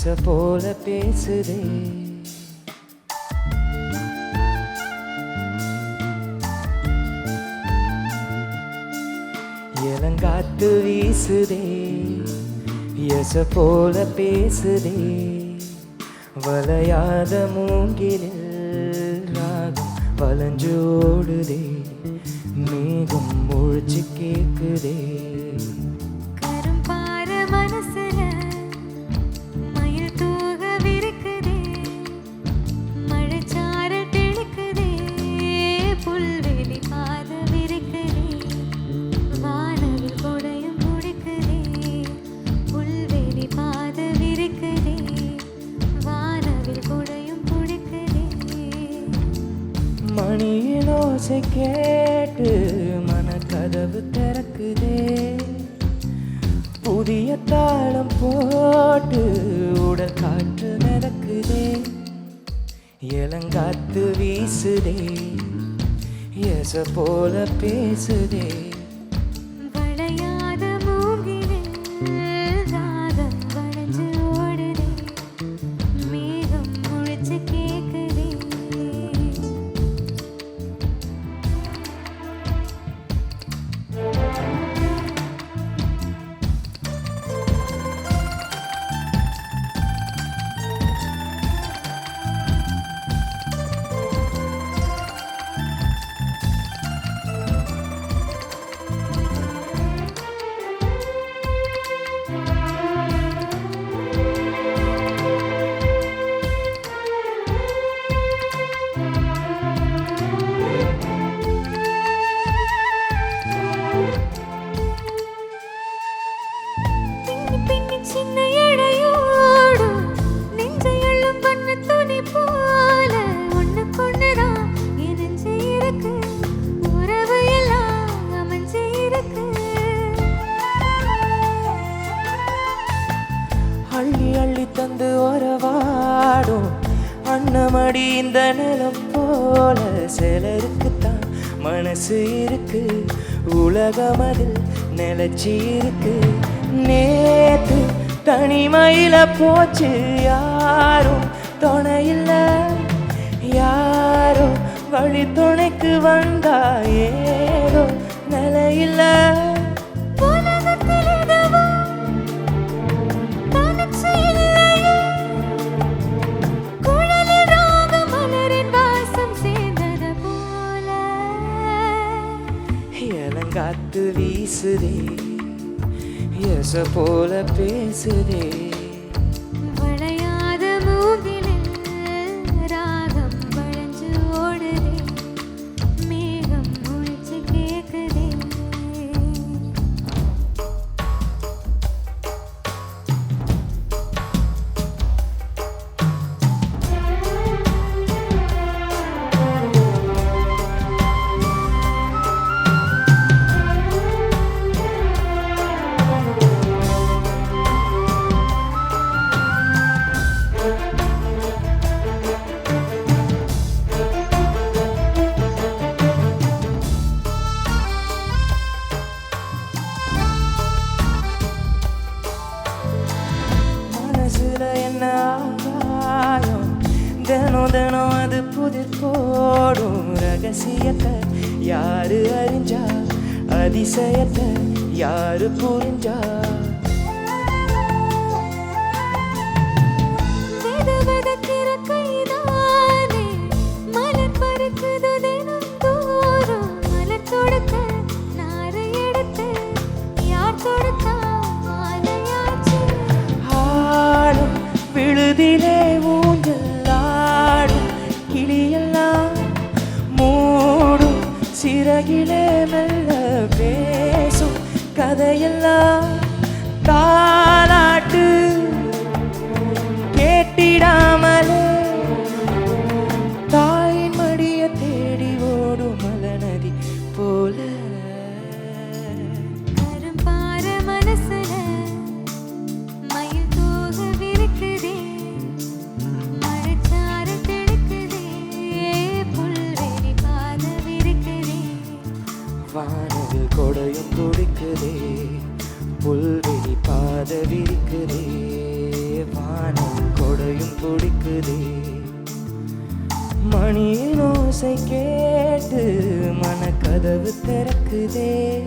எச போல பேசுதே இளங்காத்து வீசுதே எச போல பேசுதே வளையாத மூங்கிலில் ராகம் வளைஞ்சோடுதே மேகம் முழிச்சு கேட்குதே ஓசை கேட்டு மனக்கதவு திறக்குதே. புதிய தாளம் போட்டு உடல் காற்று மிதக்குதே. இளங்காத்து வீசுதே. எச போல பேசுதே. அன்னமடி இந்த நிலம் போல சிலருக்குத்தான் மனசு இருக்கு. உலகம் அதில் நிலச்சி இருக்கு. நேத்து தனிமையில போச்சு யாரும் துணையில்ல. யாரோ வழி துணைக்கு வந்தா ஏதோ நிலையில்லை. காத்து வீசுதே. எச போல பேசுதே. போடும் ரகசியத்தை யாரு அறிஞ்சா? அதிசயத்தை யாரு புரிஞ்சா? வித கதையெல்லாம் தாலாட்டு பிடிக்குதே. மணியின் ஓசை கேட்டு மனக்கதவு திறக்குதே.